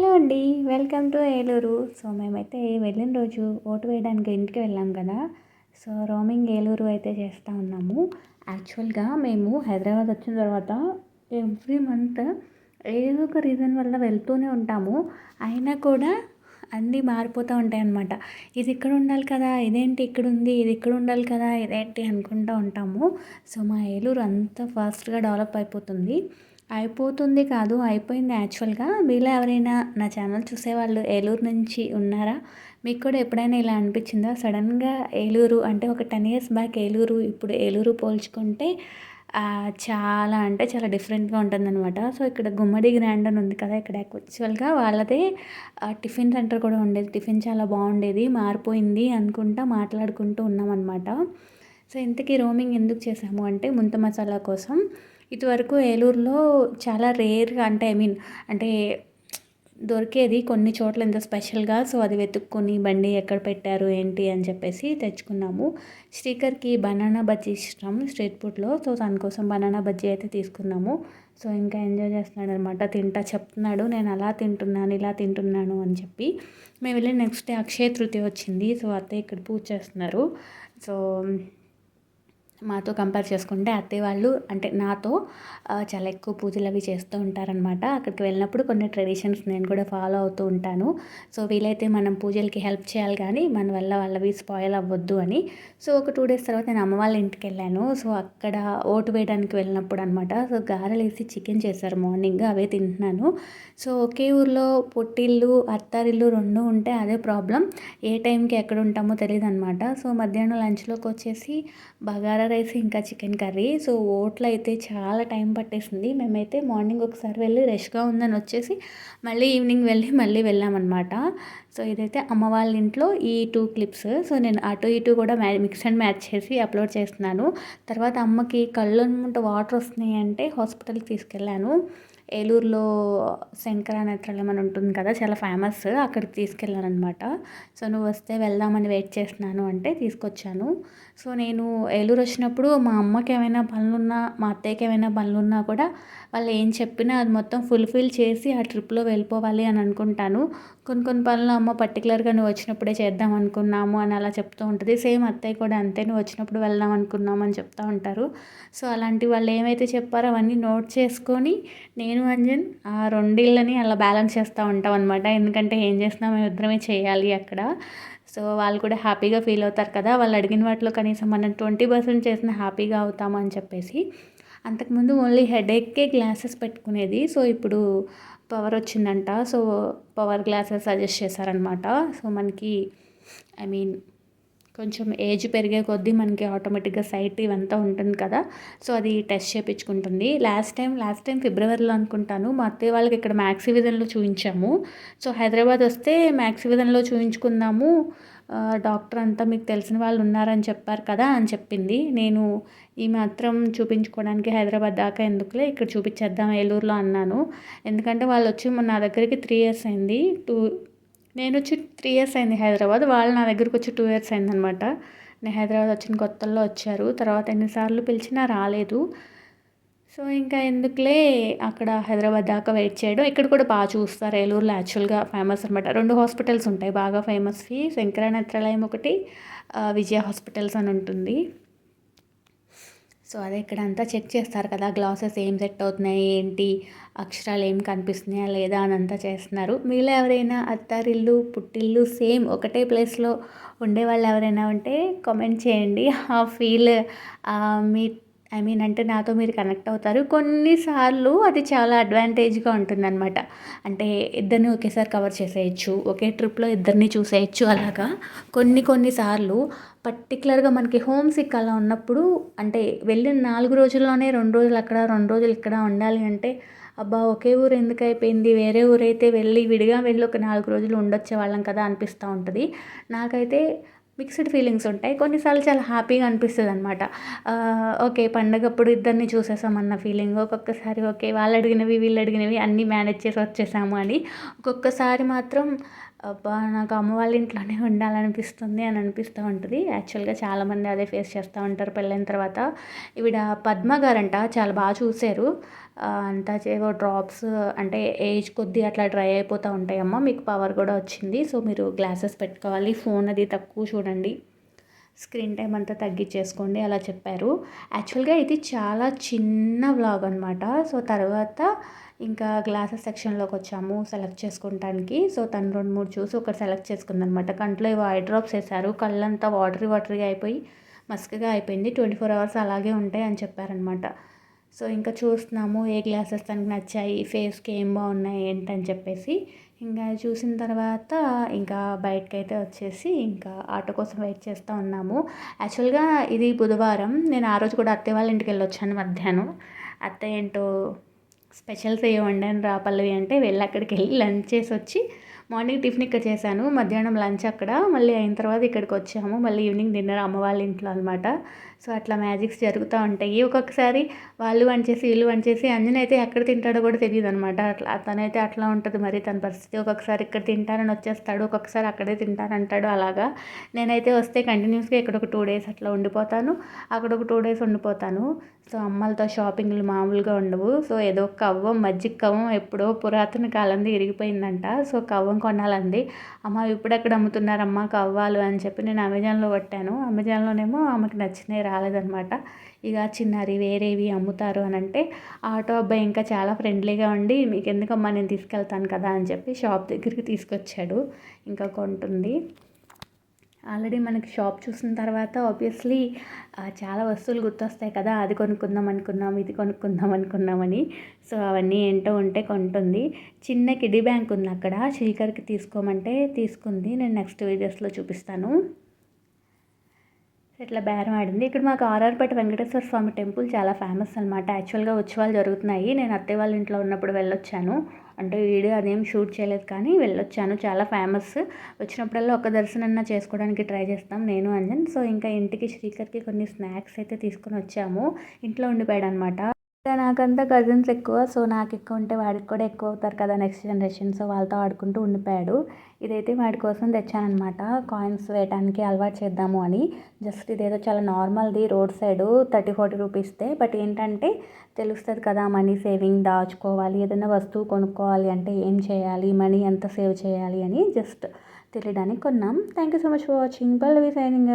Hello అండి welcome to Eluru. So మేమైతే వెళ్ళిన రోజు ఓటు వేయడానికి ఇంటికి వెళ్ళాం కదా. సో రోమింగ్ ఏలూరు అయితే చేస్తూ ఉన్నాము. యాక్చువల్గా మేము హైదరాబాద్ వచ్చిన తర్వాత ఎవ్రీ మంత్ ఏదో ఒక రీజన్ వల్ల వెళ్తూనే ఉంటాము. అయినా కూడా అన్నీ మారిపోతూ ఉంటాయి అన్నమాట. ఇది ఇక్కడ ఉండాలి కదా ఇదేంటి ఇక్కడ ఉంది ఇది ఇక్కడ ఉండాలి కదా ఇదేంటి అనుకుంటూ ఉంటాము. సో మా ఏలూరు అంత ఫాస్ట్గా డెవలప్ అయిపోతుంది. అయిపోతుంది కాదు అయిపోయింది యాక్చువల్గా. మీలో ఎవరైనా నా ఛానల్ చూసేవాళ్ళు ఏలూరు నుంచి ఉన్నారా? మీకు కూడా ఎప్పుడైనా ఇలా అనిపించిందా? సడన్గా ఏలూరు అంటే ఒక టెన్ ఇయర్స్ బ్యాక్ ఏలూరు ఇప్పుడు ఏలూరు పోల్చుకుంటే చాలా అంటే చాలా డిఫరెంట్గా ఉంటుందన్నమాట. సో ఇక్కడ గుమ్మడి గ్రాండ్ అని ఉంది కదా ఇక్కడ యాక్చువల్గా వాళ్ళదే టిఫిన్ సెంటర్ కూడా ఉండేది. టిఫిన్ చాలా బాగుండేది మారిపోయింది అనుకుంటా మాట్లాడుకుంటూ ఉన్నామన్నమాట. సో ఇంతకీ రోమింగ్ ఎందుకు చేసాము అంటే ముంత మసాలా కోసం. ఇదివరకు ఏలూరులో చాలా రేర్గా అంటే ఐ మీన్ అంటే దొరికేది కొన్ని చోట్ల ఇంత స్పెషల్గా. సో అది వెతుక్కొని బండి ఎక్కడ పెట్టారు ఏంటి అని చెప్పేసి తెచ్చుకున్నాము. స్టీకర్కి బనానా బజ్జీ ఇష్టం స్ట్రీట్ ఫుడ్లో. సో దానికోసం బనానా బజ్జీ అయితే తీసుకున్నాము. సో ఇంకా ఎంజాయ్ చేస్తున్నాడు అనమాట తింటా చెప్తున్నాడు నేను అలా తింటున్నాను ఇలా తింటున్నాను అని చెప్పి. మేము వెళ్ళి నెక్స్ట్ డే అక్షయ తృతీయ వచ్చింది. సో అత్తయ్య ఇక్కడ పూజ చేస్తున్నారు. సో మాతో కంపేర్ చేసుకుంటే అత్తయ్య వాళ్ళు అంటే నాతో చాలా ఎక్కువ పూజలు అవి చేస్తూ ఉంటారనమాట అక్కడికి వెళ్ళినప్పుడు కొన్ని ట్రెడిషన్స్ నేను కూడా ఫాలో అవుతూ ఉంటాను. సో వీలైతే మనం పూజలకి హెల్ప్ చేయాలి కానీ మన వల్ల వాళ్ళవి స్పాయిల్ అవ్వద్దు అని. సో ఒక టూ డేస్ తర్వాత నేను అమ్మ వాళ్ళ ఇంటికి వెళ్ళాను. సో అక్కడ ఓటు వేయడానికి వెళ్ళినప్పుడు అనమాట సో గారెలు వేసి చికెన్ చేశారు మార్నింగ్ అవే తింటున్నాను. సో ఒకే ఊర్లో పొట్టిల్లు అత్తారిల్లు రెండు ఉంటే అదే ప్రాబ్లం. ఏ టైంకి ఎక్కడ ఉంటామో తెలియదు అనమాట సో మధ్యాహ్నం లంచ్లోకి వచ్చేసి బగారా రైస్ ఇంకా చికెన్ కర్రీ. సో ఓట్లు అయితే చాలా టైం పట్టేసింది. మేమైతే మార్నింగ్ ఒకసారి వెళ్ళి రష్గా ఉందని వచ్చేసి మళ్ళీ ఈవినింగ్ వెళ్ళి మళ్ళీ వెళ్ళామన్నమాట. సో ఇదైతే అమ్మ వాళ్ళ ఇంట్లో ఈ టూ క్లిప్స్. సో నేను అటు ఇటు కూడా మ్యా మిక్స్ అండ్ మ్యాచ్ చేసి అప్లోడ్ చేస్తున్నాను. తర్వాత అమ్మకి కళ్ళు వాటర్ వస్తున్నాయి అంటే హాస్పిటల్కి తీసుకెళ్ళాను. ఏలూరులో శంకర నేత్రాలయం అని ఉంటుంది కదా చాలా ఫేమస్. అక్కడికి తీసుకెళ్ళాను అనమాట సో నువ్వు వస్తే వెళ్దామని వెయిట్ చేస్తున్నాను అంటే తీసుకొచ్చాను. సో నేను ఏలూరు వచ్చినప్పుడు మా అమ్మకి ఏమైనా పనులున్నా మా అత్తయ్యకి ఏమైనా పనులున్నా కూడా వాళ్ళు ఏం చెప్పినా అది మొత్తం ఫుల్ఫిల్ చేసి ఆ ట్రిప్లో వెళ్ళిపోవాలి అని అనుకుంటాను. కొన్ని కొన్ని పనులు అమ్మ పర్టికులర్గా నువ్వు వచ్చినప్పుడే చేద్దాం అనుకున్నాము అని అలా చెప్తూ ఉంటుంది. సేమ్ అత్తయ్య కూడా అంతే నువ్వు వచ్చినప్పుడు వెళ్దాం అనుకున్నాము అని చెప్తూ ఉంటారు. సో అలాంటి వాళ్ళు ఏమైతే చెప్పారో అవన్నీ నోట్ చేసుకొని నేను అంజన్ ఆ రెండిళ్ళని అలా బ్యాలెన్స్ చేస్తూ ఉంటాం అనమాట ఎందుకంటే ఏం చేసినా మేము ఇద్దరమే చేయాలి అక్కడ. సో వాళ్ళు కూడా హ్యాపీగా ఫీల్ అవుతారు కదా వాళ్ళు అడిగిన వాటిలో కనీసం మనం ట్వంటీ పర్సెంట్ చేసిన హ్యాపీగా అవుతాము అని చెప్పేసి. అంతకుముందు ఓన్లీ హెడేక్కే గ్లాసెస్ పెట్టుకునేది. సో ఇప్పుడు పవర్ వచ్చిందంట. సో పవర్ గ్లాసెస్ సజెస్ట్ చేశారనమాట సో మనకి ఐ మీన్ కొంచెం ఏజ్ పెరిగే కొద్దీ మనకి ఆటోమేటిక్గా సైట్ ఇవంతా ఉంటుంది కదా. సో అది టెస్ట్ చేయించుకుంటుంది లాస్ట్ టైం లాస్ట్ టైం ఫిబ్రవరిలో అనుకుంటాను మా అత్తయ్య వాళ్ళకి ఇక్కడ మ్యాక్సివిజన్లో చూపించాము సో హైదరాబాద్ వస్తే మ్యాక్సివిజన్లో చూపించుకుందాము డాక్టర్ అంతా మీకు తెలిసిన వాళ్ళు ఉన్నారని చెప్పారు కదా అని చెప్పింది. నేను ఈ మాత్రం చూపించుకోవడానికి హైదరాబాద్ దాకా ఎందుకులే ఇక్కడ చూపించేద్దాం ఏలూరులో అన్నాను. ఎందుకంటే వాళ్ళు వచ్చి నా దగ్గరికి త్రీ ఇయర్స్ అయింది. టూ నేను వచ్చి త్రీ ఇయర్స్ అయింది హైదరాబాద్. వాళ్ళు నా దగ్గరికి వచ్చి టూ ఇయర్స్ అయిందనమాట నేను హైదరాబాద్ వచ్చిన కొత్తల్లో వచ్చారు. తర్వాత ఎన్నిసార్లు పిలిచినా రాలేదు. సో ఇంకా ఎందుకులే అక్కడ హైదరాబాద్ దాకా వెయిట్ చేయడం. ఇక్కడ కూడా బాగా చూస్తారు. ఏలూరులో యాక్చువల్గా ఫేమస్ అనమాట రెండు హాస్పిటల్స్ ఉంటాయి. బాగా ఫేమస్వి శంకర నేత్రాలయం ఒకటి విజయ హాస్పిటల్స్ అని ఉంటుంది. సో అదే ఇక్కడ అంతా చెక్ చేస్తారు కదా గ్లాసెస్ ఏం సెట్ అవుతున్నాయి ఏంటి అక్షరాలు ఏం కనిపిస్తున్నాయా లేదా అని అంతా చేస్తున్నారు. మీలో ఎవరైనా అత్తారిల్లు పుట్టిల్లు సేమ్ ఒకటే ప్లేస్లో ఉండేవాళ్ళు ఎవరైనా ఉంటే కామెంట్ చేయండి. ఆ ఫీల్ మీ ఐ మీన్ అంటే నాతో మీరు కనెక్ట్ అవుతారు. కొన్నిసార్లు అది చాలా అడ్వాంటేజ్గా ఉంటుందన్నమాట. అంటే ఇద్దరిని ఒకేసారి కవర్ చేసేయచ్చు ఒకే ట్రిప్లో ఇద్దరిని చూసేయచ్చు అలాగా. కొన్ని కొన్నిసార్లు పర్టికులర్గా మనకి హోమ్ సిక్ అలా ఉన్నప్పుడు అంటే వెళ్ళిన నాలుగు రోజుల్లోనే రెండు రోజులు అక్కడ రెండు రోజులు ఇక్కడ ఉండాలి అంటే అబ్బా ఒకే ఊరు ఎందుకు అయిపోయింది? వేరే ఊరైతే వెళ్ళి విడిగా వెళ్ళి ఒక నాలుగు రోజులు ఉండొచ్చే వాళ్ళం కదా అనిపిస్తూ ఉంటుంది. నాకైతే మిక్స్డ్ ఫీలింగ్స్ ఉంటాయి. కొన్నిసార్లు చాలా హ్యాపీగా అనిపిస్తుంది అనమాట ఓకే పండగప్పుడు ఇద్దరిని చూసేసామన్న ఫీలింగ్ ఒక్కొక్కసారి ఓకే వాళ్ళు అడిగినవి వీళ్ళు అడిగినవి అన్నీ మేనేజ్ చేసి వచ్చేసాము అని ఒక్కొక్కసారి మాత్రం అబ్బా నాకు అమ్మ వాళ్ళ ఇంట్లోనే ఉండాలనిపిస్తుంది అని అనిపిస్తూ ఉంటుంది. యాక్చువల్గా చాలామంది అదే ఫేస్ చేస్తూ ఉంటారు పెళ్ళైన తర్వాత. ఈవిడ పద్మ గారంట చాలా బాగా చూశారు. అంతా చేవో డ్రాప్స్ అంటే ఏజ్ కొద్దీ అట్లా డ్రై అయిపోతూ ఉంటాయమ్మా. మీకు పవర్ కూడా వచ్చింది. సో మీరు గ్లాసెస్ పెట్టుకోవాలి. ఫోన్ అది తక్కువ చూడండి. స్క్రీన్ టైం అంతా తగ్గించేసుకోండి. అలా చెప్పారు. యాక్చువల్గా ఇది చాలా చిన్న వ్లాగ్ అనమాట సో తర్వాత ఇంకా గ్లాసెస్ సెక్షన్లోకి వచ్చాము. సెలెక్ట్ చేసుకుంటానికి. సో తను రెండు మూడు చూసి ఒకటి సెలెక్ట్ చేసుకుందనమాట కంట్లో ఇవి ఐ డ్రాప్స్ వేశారు. కళ్ళంతా వాటరీ వాటరీగా అయిపోయి మస్క్గా అయిపోయింది. ట్వంటీ ఫోర్ అవర్స్ అలాగే ఉంటాయి అని చెప్పారనమాట సో ఇంకా చూస్తున్నాము ఏ గ్లాసెస్ తనకు నచ్చాయి ఫేస్కి ఏం బాగున్నాయి ఏంటని చెప్పేసి. ఇంకా చూసిన తర్వాత ఇంకా బయటకైతే వచ్చేసి ఇంకా ఆటో కోసం వెయిట్ చేస్తూ ఉన్నాము. యాక్చువల్గా ఇది బుధవారం. నేను ఆ రోజు కూడా అత్తయ్య వాళ్ళ ఇంటికి వెళ్ళొచ్చాను మధ్యాహ్నం. అత్త ఏంటో స్పెషల్స్ ఏ వండాను రా పల్లవి అంటే వెళ్ళి అక్కడికి వెళ్ళి లంచ్ చేసి వచ్చి మార్నింగ్ టిఫిన్ ఇక్కడ చేశాను. మధ్యాహ్నం లంచ్ అక్కడ. మళ్ళీ అయిన తర్వాత ఇక్కడికి వచ్చాము. మళ్ళీ ఈవినింగ్ డిన్నర్ అమ్మ వాళ్ళ ఇంట్లో అనమాట సో అట్లా మ్యాజిక్స్ జరుగుతూ ఉంటాయి. ఒక్కొక్కసారి వాళ్ళు వంచేసి వీళ్ళు వంచేసి చేసి అంజన్ అయితే ఎక్కడ తింటాడో కూడా తెలియదు అనమాట అట్లా తనైతే అట్లా ఉంటుంది మరి తన పరిస్థితి. ఒక్కొక్కసారి ఇక్కడ తింటానని వచ్చేస్తాడు ఒక్కొక్కసారి అక్కడే తింటానంటాడు అలాగా. నేనైతే వస్తే కంటిన్యూస్గా ఇక్కడ ఒక టూ డేస్ అట్లా ఉండిపోతాను. అక్కడ ఒక టూ డేస్ ఉండిపోతాను. సో అమ్మలతో షాపింగ్లు మామూలుగా ఉండవు. సో ఏదో కవ్వం మజ్జిగ కవ్వం ఎప్పుడో పురాతన కాలంది ఇరిగిపోయిందంట. సో కవ్వం కొనాలంది. అమ్మ ఇప్పుడు ఎక్కడ అమ్ముతున్నారమ్మా కవ్వాలు అని చెప్పి నేను అమెజాన్లో కొట్టాను అమెజాన్లోనేమో ఆమెకు నచ్చినాయి రాలేదనమాట ఇక చిన్నవి వేరేవి అమ్ముతారు అని అంటే ఆటో అబ్బాయి ఇంకా చాలా ఫ్రెండ్లీగా ఉండి మీకు ఎందుకమ్మా నేను తీసుకెళ్తాను కదా అని చెప్పి షాప్ దగ్గరికి తీసుకొచ్చాడు. ఇంకా కొంటుంది. ఆల్రెడీ మనకి షాప్ చూసిన తర్వాత ఆబ్వియస్లీ చాలా వస్తువులు గుర్తొస్తాయి కదా అది కొనుక్కుందాం అనుకున్నాం ఇది కొనుక్కుందాం అనుకున్నామని సో అవన్నీ ఏంటో ఉంటే కొంటుంది. చిన్న కిడీ బ్యాంక్ ఉంది అక్కడ శ్రీకర్కి తీసుకోమంటే తీసుకుంది. నేను నెక్స్ట్ వీడియోస్లో చూపిస్తాను. ఇట్లా బేరం ఆడింది. ఇక్కడ మాకు ఆర్ఆర్పేట వెంకటేశ్వర స్వామి టెంపుల్ చాలా ఫేమస్ అనమాట యాక్చువల్గా ఉత్సవాలు జరుగుతున్నాయి. నేను అత్తయ్య వాళ్ళ ఇంట్లో ఉన్నప్పుడు వెళ్ళొచ్చాను. అంటే వీడియో అదేం షూట్ చేయలేదు కానీ వెళ్ళొచ్చాను. చాలా ఫేమస్. వచ్చినప్పుడల్లా ఒక దర్శనన్నా చేసుకోవడానికి ట్రై చేస్తాం నేను అంజన్. సో ఇంకా ఇంటికి శ్రీకర్కి కొన్ని స్నాక్స్ అయితే తీసుకొని వచ్చాము. ఇంట్లో ఉండిపోయాడు అనమాట నాకంతా కజిన్స్ ఎక్కువ సో నాకు ఎక్కువ ఉంటే వాడికి కూడా ఎక్కువ అవుతారు కదా నెక్స్ట్ జనరేషన్ సో వాళ్ళతో ఆడుకుంటూ ఉండిపోయాడు. ఇదైతే వాడి కోసం తెచ్చానమాట కాయిన్స్ వేయటానికి అలవాటు చేద్దాము అని. జస్ట్ ఇదేదో చాలా నార్మల్ది రోడ్ సైడ్ థర్టీ ఫార్టీ రూపీస్దే బట్ ఏంటంటే తెలుస్తుంది కదా మనీ సేవింగ్ దాచుకోవాలి ఏదైనా వస్తువు కొనుక్కోవాలి అంటే ఏం చేయాలి మనీ ఎంత సేవ్ చేయాలి అని జస్ట్ తెలియడానికి కొన్నాం. Thank you so much for watching Bal signing